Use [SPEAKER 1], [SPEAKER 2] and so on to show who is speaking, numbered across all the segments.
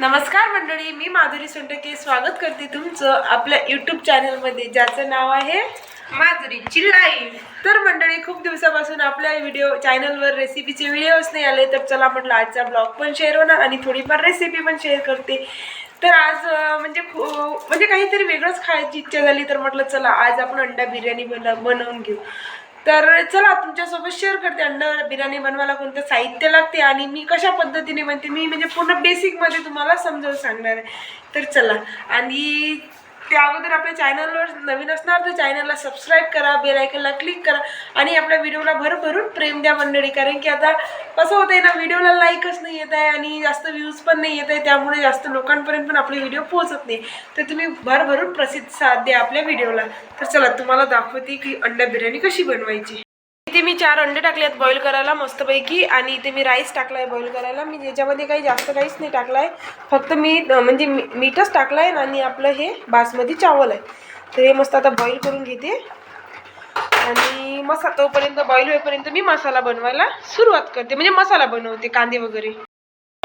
[SPEAKER 1] नमस्कार मंडळी मी माधुरी सोंटके स्वागत करते तुमचं आपल्या यूट्यूब चॅनलमध्ये ज्याचं नाव आहे
[SPEAKER 2] माधुरी चिल्लाई.
[SPEAKER 1] तर मंडळी खूप दिवसापासून आपल्या व्हिडिओ चॅनलवर रेसिपीचे व्हिडिओज नाही आले तर चला म्हटलं आजचा ब्लॉग पण शेअर होणार आणि थोडीफार रेसिपी पण शेअर करते. तर आज म्हणजे खू- म्हणजे काहीतरी वेगळंच खायची इच्छा झाली तर म्हटलं चला आज आपण अंडा बिर्याणी बन बनवून घेऊ. तर चला तुमच्यासोबत शेअर करते. अंडा बिर्याणी बनवायला कोणतं साहित्य लागते आणि मी कशा पद्धतीने बनते मी म्हणजे पूर्ण बेसिकमध्ये तुम्हाला समजावून सांगणार आहे. तर चला आणि त्या अगोदर आपल्या चॅनलवर नवीन असणार तर चॅनलला सबस्क्राईब करा बेल आयकनला क्लिक करा आणि आपल्या व्हिडिओला भरभरून प्रेम द्या मंडळी. कारण की आता कसं होतं आहे ना व्हिडिओला लाईकच नाही येत आहे आणि जास्त व्ह्यूज पण नाही येत आहे त्यामुळे जास्त लोकांपर्यंत पण आपले व्हिडिओ पोहोचत नाही. तर तुम्ही भरभरून प्रसिद्ध साथ द्या आपल्या व्हिडिओला. तर चला तुम्हाला दाखवते की अंडा बिर्याणी कशी बनवायची. इथे मी चार अंडे टाकले आहेत बॉईल करायला मस्तपैकी. आणि इथे मी राईस टाकला आहे बॉईल करायला. मी ज्याच्यामध्ये काही जास्त काहीच नाही टाकला आहे फक्त मी म्हणजे मी- मीठच टाकला आहे आणि आपलं हे बासमती चावल आहे. तर हे मस्त आता बॉईल करून घेते. आणि मसा तोपर्यंत बॉईल होईपर्यंत मी मसाला बनवायला सुरुवात करते. म्हणजे मसाला बनवते कांदे वगैरे.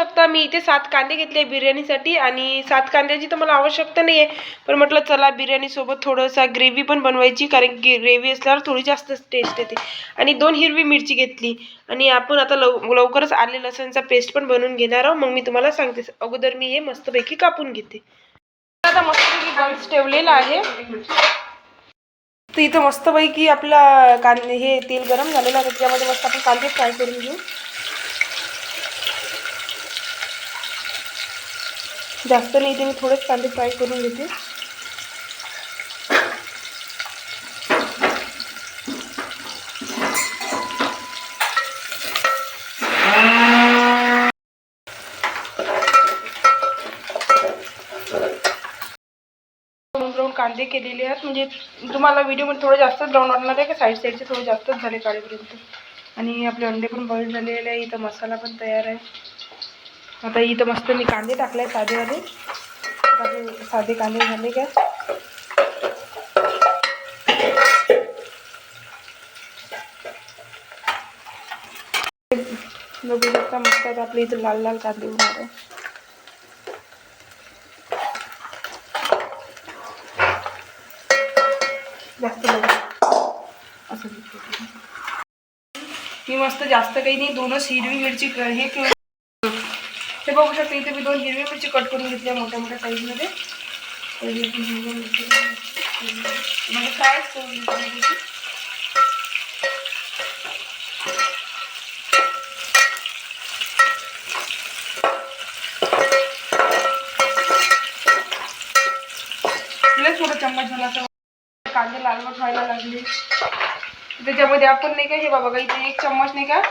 [SPEAKER 1] शकता. मी इथे सात कांदे घेतले बिर्याणीसाठी आणि सात कांद्याची तर मला आवश्यकता नाही आहे पण म्हटलं चला बिर्याणीसोबत थोडंसं ग्रेव्ही पण बनवायची कारण की ग्रेव्ही असल्यावर थोडी जास्त टेस्ट येते. आणि दोन हिरवी मिरची घेतली. आणि आपण आता लव लवकरच आले लसणचा पेस्ट पण बनवून घेणार आहोत. मग मी तुम्हाला सांगते. अगोदर मी हे मस्तपैकी कापून घेते. आता मस्तपैकी बॉल्स ठेवलेला आहे. तर इथं मस्तपैकी आपला कांदे हे तेल गरम झालेलं आहे. त्याच्यामध्ये मस्त आपण कांदे फ्राय करून घेऊ. जास्त नाही ते मी थोडेच कांदे फ्राय करून घेते. ब्राऊन कांदे केलेले आहेत. म्हणजे तुम्हाला व्हिडिओमध्ये थोडं जास्तच ब्राऊन वाटणार आहे का? साईड साईडचे थोडे जास्तच झाले काळेपर्यंत. आणि आपले अंडे पण बॉईल झालेले आहे. इथं मसाला पण तयार आहे. आता इथं मस्त मी कांदे टाकले साधेवाले. आता आपले साधे कांदे झाले का बघू शकता मस्त आता आपले इथं लाल लाल कांदे होणार आहे जास्त बघू. असं. मी मस्त जास्त काही नाही दोनच हिरवी मिरची हे हे बघू शकता इथे मी दोन हिरवी मिरची कट करून घेतल्या मोठ्या मोठ्या साईजमध्ये म्हणजे फ्रायच करून घेतली. थोडं चम्मच झाला तर कांदे लालवट व्हायला लागले. त्याच्यामध्ये आपण नाही का हे बाबा इथे एक चम्मच नाही का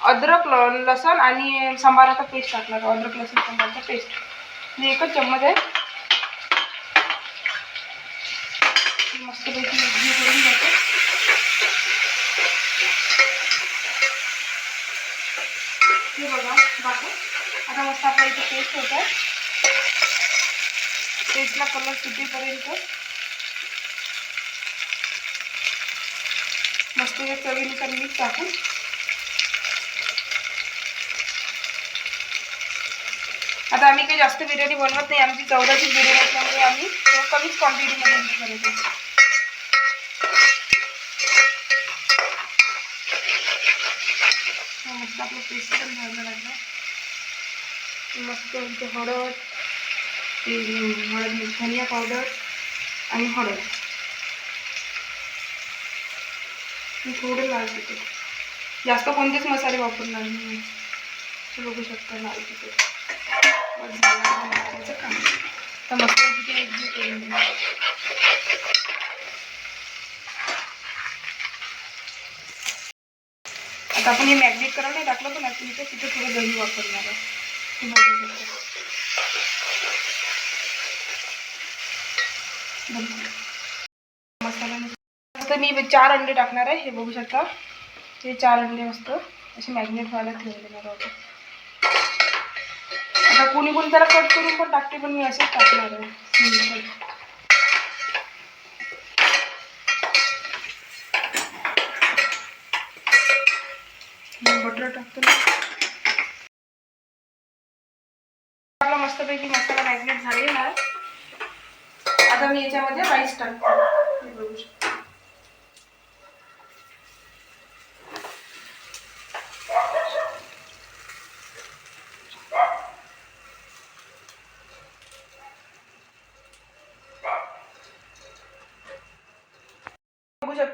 [SPEAKER 1] अद्रक ल- लसण आणि सांबाराचा पेस्ट टाकला अद्रक लसूण सांबाराचा पेस्ट म्हणजे एकच चम्मच आहे. मस्तपैकी पैकी करून घ्यायचं. हे बघा बाकी. आता मस्त आपला इथे पेस्ट होत आहे. पेस्टला कलर सुटेपर्यंत मस्त हे चवीनुसार मीठ टाकून आता आम्ही काही जास्त बिर्याणी बनवत नाही. आमची चौदाची बिर्याणी असल्यामुळे आम्ही थोडं कमीच क्वांटिटीमध्ये यूज करायचो मस्त आपलं पेस्ट पण घ्यायला लागलं मस्त हळद हळद धनिया पावडर आणि हळद. थोडं लाल तिखट. जास्त कोणतेच मसाले वापरणार नाही. मी. बघू शकता लाल तिखट बस झालं आता मसाल्याचं काम तर मसाल्याची ते आता आपण हे मॅग्नेट करायला नाही टाकलं पण आपण इथे तिथे थोडं दही वापरणार आहे. मसाला मी चार अंडे टाकणार आहे. हे बघू शकता. हे चार अंडे मस्त असे मॅग्नेट व्हायला ठेवून देणार होतं आता कोणी कोणी त्याला कट करून पण टाकते पण मी असेच टाकणार आहे. बटर टाकतो ना. आपला मस्त मस्तपैकी मसाला मॅग्नेट झालेला आहे. आता मी याच्यामध्ये राईस टाकतो हे बघू शकता.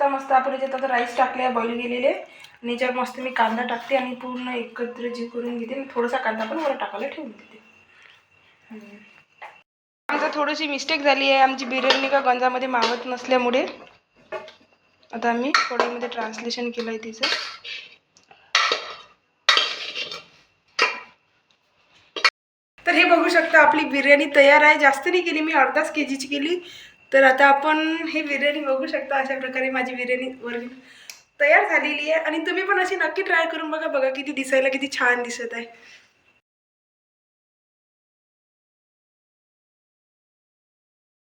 [SPEAKER 1] आता मस्त आपण याच्यात आता राईस टाकले बॉईल केलेले आणि याच्यावर मस्त मी कांदा टाकते आणि पूर्ण एकत्र जी करून घेते आणि थोडासा कांदा पण वर टाकायला ठेवून देते. आमचं थोडीशी मिस्टेक झाली आहे आमची बिर्याणी का गंजामध्ये मावत नसल्यामुळे. आता आम्ही थोड्यामध्ये ट्रान्सलेशन केलं आहे तिचं. तर हे बघू शकता आपली बिर्याणी तयार आहे. जास्त नाही केली मी अर्धाच के जीची केली. तर आता आपण ही बिर्याणी बघू शकता अशा प्रकारे माझी बिर्याणी वर तयार झालेली आहे. आणि तुम्ही पण अशी नक्की ट्राय करून बघा बघा किती दिसायला किती छान दिसत आहे.